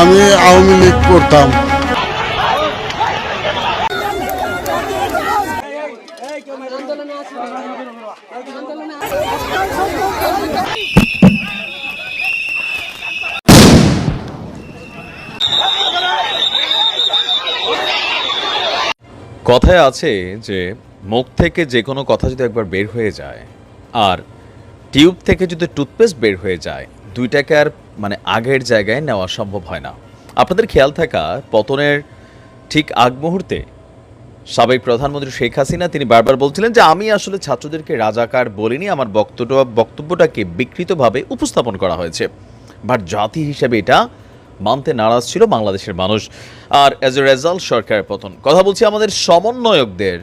আমি আওয়ামী লীগ করতাম। কথায় আছে যে, মুখ থেকে যে কোনো কথা যদি একবার বের হয়ে যায়, আর টিউব থেকে যদি টুথপেস্ট বের হয়ে যায়, দুইটাকে আর মানে আগের জায়গায় নেওয়া সম্ভব হয় না। আপনাদের খেয়াল থাকা, পতনের ঠিক আগ মুহূর্তে সাবেক প্রধানমন্ত্রী শেখ হাসিনা তিনি বারবার বলছিলেন যে, আমি আসলে ছাত্রদেরকে রাজাকার বলিনি, আমার বক্তব্য, বক্তব্যটাকে বিকৃতভাবে উপস্থাপন করা হয়েছে। বাট জাতি হিসেবে এটা মানতে নারাজ ছিল বাংলাদেশের মানুষ। আর অ্যাজ এ রেজাল্ট সরকারের পতন। কথা বলছি আমাদের সমন্বয়কদের,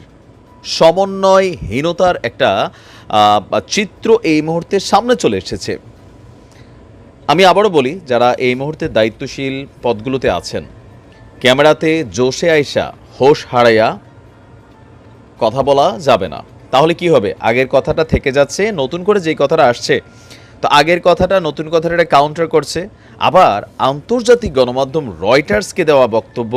সমন্বয়হীনতার একটা চিত্র এই মুহূর্তে সামনে চলে এসেছে। আমি আবারও বলি, যারা এই মুহূর্তে দায়িত্বশীল পদগুলোতে আছেন, ক্যামেরাতে জোশে আইসা হোশ হারাইয়া কথা বলা যাবে না। তাহলে কি হবে? আগের কথাটা থেকে যাচ্ছে, নতুন করে যেই কথাটা আসছে, তো আগের কথাটা নতুন কথাটা কাউন্টার করছে। আবার আন্তর্জাতিক গণমাধ্যম রয়টার্সকে দেওয়া বক্তব্য,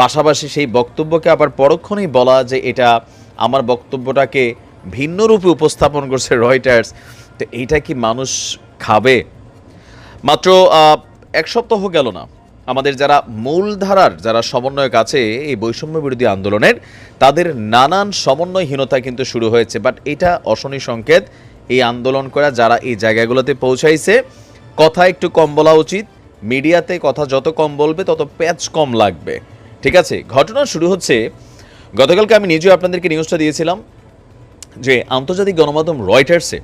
পাশাপাশি সেই বক্তব্যকে আবার পরক্ষণেই বলা যে এটা আমার বক্তব্যটাকে ভিন্ন রূপে উপস্থাপন করছে রয়টার্স। তো এইটা কি মানুষ খাবে? মাত্র এক সপ্তাহ গেল না। আমাদের যারা মূলধারার যারা সমন্বয়ক আছে এই বৈষম্য বিরোধী আন্দোলনের, তাদের নানান সমন্বয়হীনতা কিন্তু শুরু হয়েছে। বাট এটা অশনি সংকেত, এই আন্দোলন করা, যারা এই জায়গাগুলোতে পৌঁছাইছে, কথা একটু কম বলা উচিত। মিডিয়াতে কথা যত কম বলবে, তত প্যাচ কম লাগবে। ঠিক আছে? ঘটনা শুরু হচ্ছে, গতকালকে আমি নিজেও আপনাদেরকে নিউজটা দিয়েছিলাম যে আন্তর্জাতিক গণমাধ্যম রয়টার্সে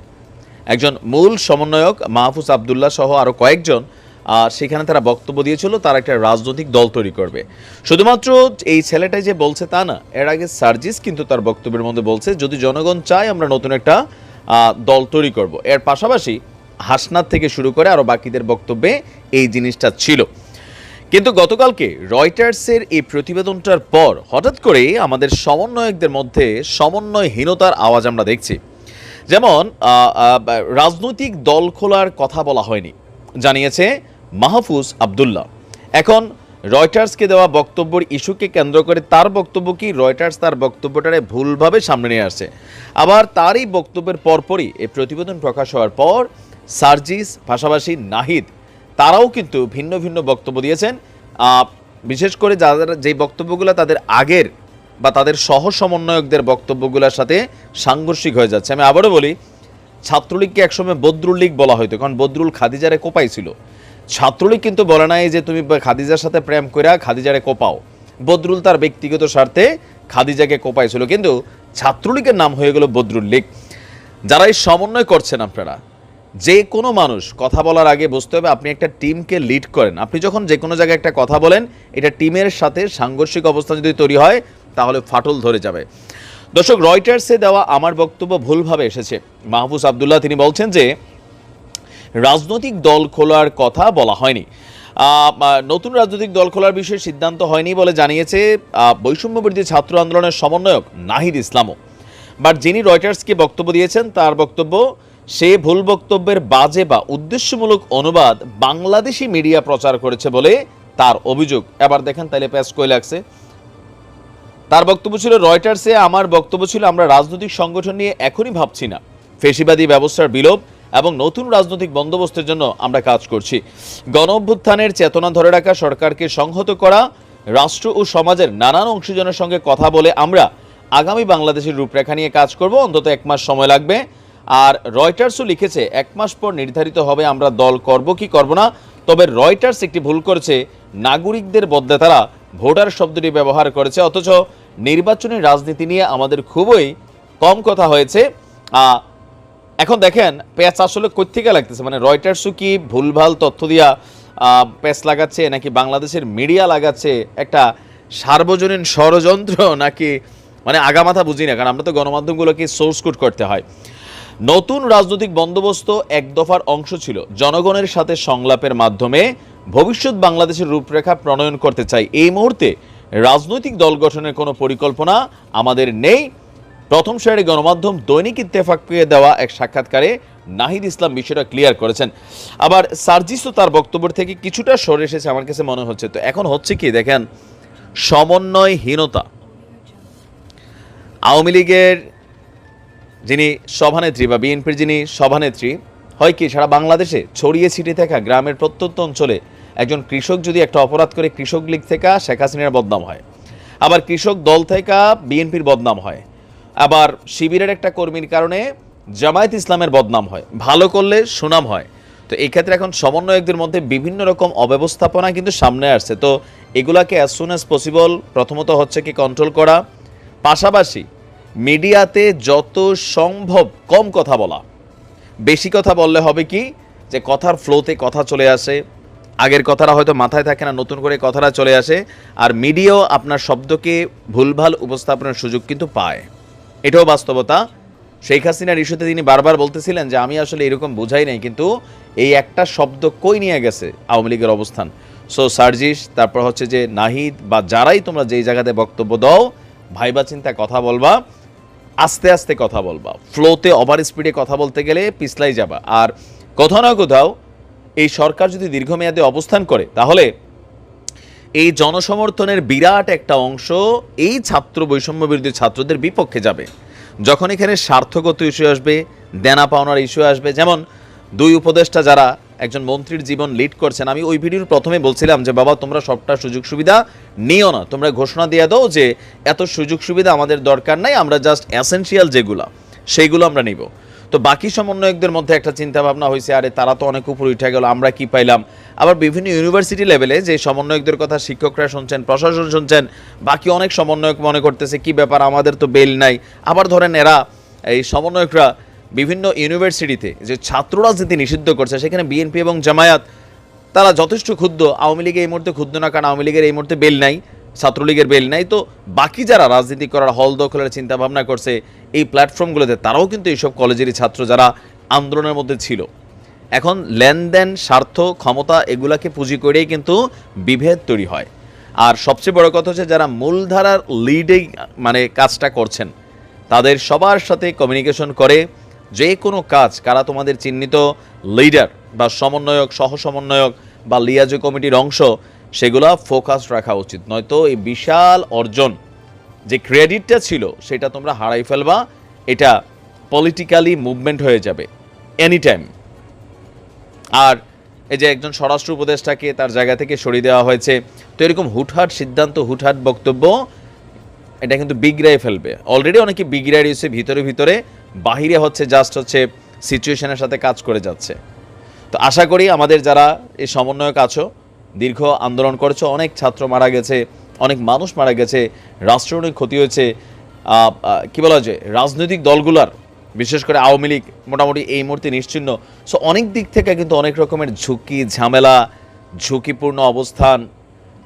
একজন মূল সমন্বয়ক মাহফুজ আবদুল্লাহ সহ আরও কয়েকজন সেখানে তারা বক্তব্য দিয়েছিল, তারা একটা রাজনৈতিক দল তৈরি করবে। শুধুমাত্র এই ছেলেটাই যে বলছে তা না, এর আগে সার্জিস কিন্তু তার বক্তব্যের মধ্যে বলছে, যদি জনগণ চায় আমরা নতুন একটা দল তৈরি করব। এর পাশাপাশি হাসনাত থেকে শুরু করে আরও বাকিদের বক্তব্যে এই জিনিসটা ছিল। কিন্তু গতকালকে রয়টার্সের এই প্রতিবেদনটার পর হঠাৎ করে আমাদের সমন্বয়কদের মধ্যে সমন্বয়হীনতার আওয়াজ আমরা দেখছি। যেমন রাজনৈতিক দল খোলার কথা বলা হয়নি, জানিয়েছে মাহফুজ আবদুল্লাহ। এখন, রয়টার্সকে দেওয়া বক্তব্যের ইস্যুকে কেন্দ্র করে তার বক্তব্য কি? রয়টার্স তার বক্তব্যটারে ভুলভাবে সামনে নিয়ে আসছে। আবার তারই বক্তব্যের পরপরই এই প্রতিবেদন প্রকাশ হওয়ার পর, সার্জিস পাশাপাশি নাহিদ, তারাও কিন্তু ভিন্ন ভিন্ন বক্তব্য দিয়েছেন। বিশেষ করে যারা যেই বক্তব্যগুলো তাদের আগের বা তাদের সহ সমন্বয়কদের বক্তব্যগুলোর সাথে সাংঘর্ষিক হয়ে যাচ্ছে। আমি আবারও বলি, ছাত্রলীগকে একসময় বদরুল লীগ বলা হয়তো কারণ বদরুল খাদিজারে কোপাইছিল ছাত্রলীগ কিন্তু বলে নাই যে তুমি খাদিজার সাথে প্রেম করে খাদিজারে কোপাও। বদরুল তার ব্যক্তিগত স্বার্থে খাদিজাকে কোপাইছিল কিন্তু ছাত্রলীগের নাম হয়ে গেল বদরুল লীগ যারা এই সমন্বয় করছেন আপনারা, যে কোনো মানুষ, কথা বলার আগে বুঝতে হবে আপনি একটা টিমকে লিড করেন। আপনি যখন যে কোনো জায়গায় একটা কথা বলেন, এটা টিমের সাথে সাংঘর্ষিক অবস্থা যদি তৈরি হয় তাহলে ফাটল ধরে যাবে। দর্শক রয়টার্সে দেওয়া আমার বক্তব্য ভুলভাবে এসেছে। মাহফুজ আবদুল্লাহ তিনি বলছেন যে রাজনৈতিক দল খোলার কথা বলা হয়নি। নতুন রাজনৈতিক দল খোলার বিষয়ে সিদ্ধান্ত হয়নি বলে জানিয়েছে আহ, ছাত্র আন্দোলনের সমন্বয়ক নাহিদ ইসলামও। বাট যিনি রয়টার্সকে বক্তব্য দিয়েছেন তার বক্তব্য সে ভুল বক্তব্যের বাজে বা উদ্দেশ্যমূলক অনুবাদ বাংলাদেশি মিডিয়া প্রচার করেছে বলে তার অভিযোগ। এবার দেখেন তাইলে প্যাস কই লাগছে। তার বক্তব্য ছিল রয়টার্সে, আমার বক্তব্য ছিল আমরা রাজনৈতিক সংগঠন নিয়ে এখনই ভাবছি না। ফেসিবাদী ব্যবস্থার বিলোপ এবং নতুন রাজনৈতিক বন্দোবস্তের জন্য আমরা কাজ করছি। গণ অভ্যুত্থানের চেতনা ধরে রাখা, সরকারকে সংহত করা, রাষ্ট্র ও সমাজের নানান অংশীজনের সঙ্গে কথা বলে আমরা আগামী বাংলাদেশের রূপরেখা নিয়ে কাজ করব। অন্তত এক মাস সময় লাগবে। আর রয়টার্সও লিখেছে, এক মাস পর নির্ধারিত হবে আমরা দল করব কি করব না। তবে রয়টার্স একটি ভুল করেছে। নাগরিকদের বদলে তারা ভোটার শব্দটি ব্যবহার করেছে, অথচ নির্বাচনী রাজনীতি নিয়ে আমাদের খুবই কম কথা হয়েছে। এখন দেখেন প্যাচ আসলে কোথেকে লাগতেছে? মানে রয়টার্সও কি ভুলভাল তথ্য দিয়া প্যাচ লাগাচ্ছে, নাকি বাংলাদেশের মিডিয়া লাগাচ্ছে একটা সার্বজনীন ষড়যন্ত্র, নাকি মানে আগামাথা বুঝি না, কারণ আমরা তো গণমাধ্যমগুলোকে সোর্স করতে হয়। নতুন রাজনৈতিক বন্দোবস্ত এক দফার অংশ ছিল, জনগণের সাথে সংলাপের মাধ্যমে ভবিষ্যৎ বাংলাদেশের রূপরেখা প্রণয়ন করতে চাই। এই মুহূর্তে রাজনৈতিক দল গঠনের কোনো পরিকল্পনা আমাদের নেই। প্রথম সারি গণমাধ্যম দৈনিক ইত্তেফাককে দেওয়া এক সাক্ষাৎকারে নাহিদ ইসলাম বিষয়টা ক্লিয়ার করেছেন। আবার সার্জিসও তার বক্তব্য থেকে কিছুটা সরে এসেছে আমার কাছে মনে হচ্ছে। তো এখন হচ্ছে কি, দেখেন, সমন্বয়হীনতা। আওয়ামী লীগের যিনি সভানেত্রী বা বিএনপির যিনি সভানেত্রী হয় কি, সারা বাংলাদেশে ছড়িয়ে ছিটিয়ে থাকা গ্রামের প্রত্যন্ত অঞ্চলে একজন কৃষক যদি একটা অপরাধ করে কৃষক লীগ থেকে, শেখ হাসিনার বদনাম হয়। আবার কৃষক দল থেকে বিএনপির বদনাম হয়। আবার শিবিরের একটা কর্মীর কারণে জামায়াত ইসলামের বদনাম হয়। ভালো করলে সুনাম হয়। তো এই ক্ষেত্রে এখন সমন্বয়কদের মধ্যে বিভিন্ন রকম অব্যবস্থাপনা কিন্তু সামনে আসছে। তো এগুলাকে অ্যাজ সুন অ্যাজ পসিবল প্রথমত হচ্ছে কি কন্ট্রোল করা। পাশাপাশি মিডিয়াতে যত সম্ভব কম কথা বলা। বেশি কথা বললে হবে কি? যে কথার ফ্লোতে কথা চলে আসে, আগের কথাটা হয়তো মাথায় থাকে না, নতুন করে কথাটা চলে আসে, আর মিডিয়াও আপনার শব্দকে ভুলভাল উপস্থাপনের সুযোগ কিন্তু পায়। এটাও বাস্তবতা। শেখ হাসিনার ইস্যুতে তিনি বারবার বলতেছিলেন যে, আমি আসলে এরকম বোঝাই নাই, কিন্তু এই একটা শব্দ কই নিয়ে গেছে আওয়ামী লীগের অবস্থান? সো সার্জিস, তারপর হচ্ছে যে নাহিদ, বা যারাই তোমরা যেই জায়গাতে বক্তব্য দাও, ভাইবা চিন্তা কথা বলবা। আস্তে আস্তে কথা বলবা। ফ্লোতে ওভার স্পিডে কথা বলতে গেলে পিছলাই যাবা। আর কোথাও না কোথাও এই সরকার যদি দীর্ঘমেয়াদে অবস্থান করে, তাহলে এই জনসমর্থনের বিরাট একটা অংশ এই ছাত্র বৈষম্য বিরোধী ছাত্রদের বিপক্ষে যাবে। যখন এখানে স্বার্থগত ইস্যু আসবে, দেনা পাওনার ইস্যু আসবে, যেমন দুই উপদেষ্টা যারা একজন মন্ত্রীর জীবন লিড করছেন। আমি ওই ভিডিওর প্রথমে বলছিলাম যে, বাবা, তোমরা সবটা সুযোগ সুবিধা নিও না। তোমরা ঘোষণা দিয়ে দাও যে, এত সুযোগ সুবিধা আমাদের দরকার নাই, আমরা জাস্ট অ্যাসেনশিয়াল যেগুলো, সেইগুলো আমরা নিব। তো বাকি সমন্বয়কদের মধ্যে একটা চিন্তা ভাবনা হয়েছে আরে, তারা তো অনেক উপরে উঠে গেল, আমরা কি পাইলাম? আবার বিভিন্ন ইউনিভার্সিটি লেভেলে যে সমন্বয়কদের কথা শিক্ষকরা শুনছেন, প্রশাসন শুনছেন, বাকি অনেক সমন্বয়ক মনে করতেছে, কি ব্যাপার, আমাদের তো বেল নাই। আবার ধরেন এরা, এই সমন্বয়করা বিভিন্ন ইউনিভার্সিটিতে যে ছাত্র রাজনীতি নিষিদ্ধ করছে, সেখানে বিএনপি এবং জামায়াত, তারা যথেষ্ট ক্ষুদ্র আওয়ামী লীগে এই মুহূর্তে ক্ষুদ্র না, কারণ আওয়ামী লীগের এই মুহূর্তে বেল নাই, ছাত্রলীগের বেল নাই। তো বাকি যারা রাজনীতি করার হল দখলের চিন্তা ভাবনা করছে, এই প্ল্যাটফর্মগুলোতে তারাও কিন্তু এইসব কলেজেরই ছাত্র যারা আন্দোলনের মধ্যে ছিল। এখন লেনদেন, স্বার্থ, ক্ষমতা এগুলাকে পুঁজি করেই কিন্তু বিভেদ তৈরি হয়। আর সবচেয়ে বড় কথা হচ্ছে, যারা মূলধারার লিডেই মানে কাজটা করছেন, তাদের সবার সাথে কমিউনিকেশন করে যে কোনো কাজ, কারা তোমাদের চিহ্নিত লিডার বা সমন্বয়ক সহ সমন্বয়ক বা লিয়াজো কমিটির অংশ, সেগুলা ফোকাস রাখা উচিত। নয়তো এই বিশাল অর্জন যে ক্রেডিটটা ছিল, সেটা তোমরা হারাই ফেলবা, এটা পলিটিক্যালি মুভমেন্ট হয়ে যাবে এনি টাইম আর এই যে একজন স্বরাষ্ট্র উপদেষ্টাকে তার জায়গা থেকে সরিয়ে দেওয়া হয়েছে, তো এরকম হুটহাট সিদ্ধান্ত, হুটহাট বক্তব্য, এটা কিন্তু বিগড়াই ফেলবে। অলরেডি অনেকে বিগড়াই রয়েছে ভিতরে ভিতরে বাহিরে হচ্ছে জাস্ট হচ্ছে সিচুয়েশনের সাথে কাজ করে যাচ্ছে। তো আশা করি আমাদের যারা এই সমন্বয়ক আছো, দীর্ঘ আন্দোলন করেছ, অনেক ছাত্র মারা গেছে, অনেক মানুষ মারা গেছে রাষ্ট্রের অনেক ক্ষতি হয়েছে কি বলা যায় রাজনৈতিক দলগুলার, বিশেষ করে আওয়ামী লীগ মোটামুটি এই মুহূর্তে নিশ্চিন্ন। সো অনেক দিক থেকে কিন্তু অনেক রকমের ঝুঁকি, ঝামেলা, ঝুঁকিপূর্ণ অবস্থান,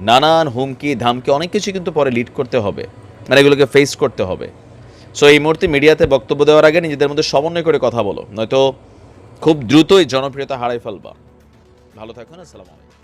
নানান হুমকি, ধামকি, অনেক কিছু কিন্তু পরে লিড করতে হবে। মানে এগুলোকে ফেস করতে হবে। সো এই মুহূর্তে মিডিয়াতে বক্তব্য দেওয়ার আগে নিজেদের মধ্যে সমন্বয় করে কথা বলো। নয়তো খুব দ্রুতই জনপ্রিয়তা হারাই ফেলবা। ভালো থাকুন আসসালামু আলাইকুম।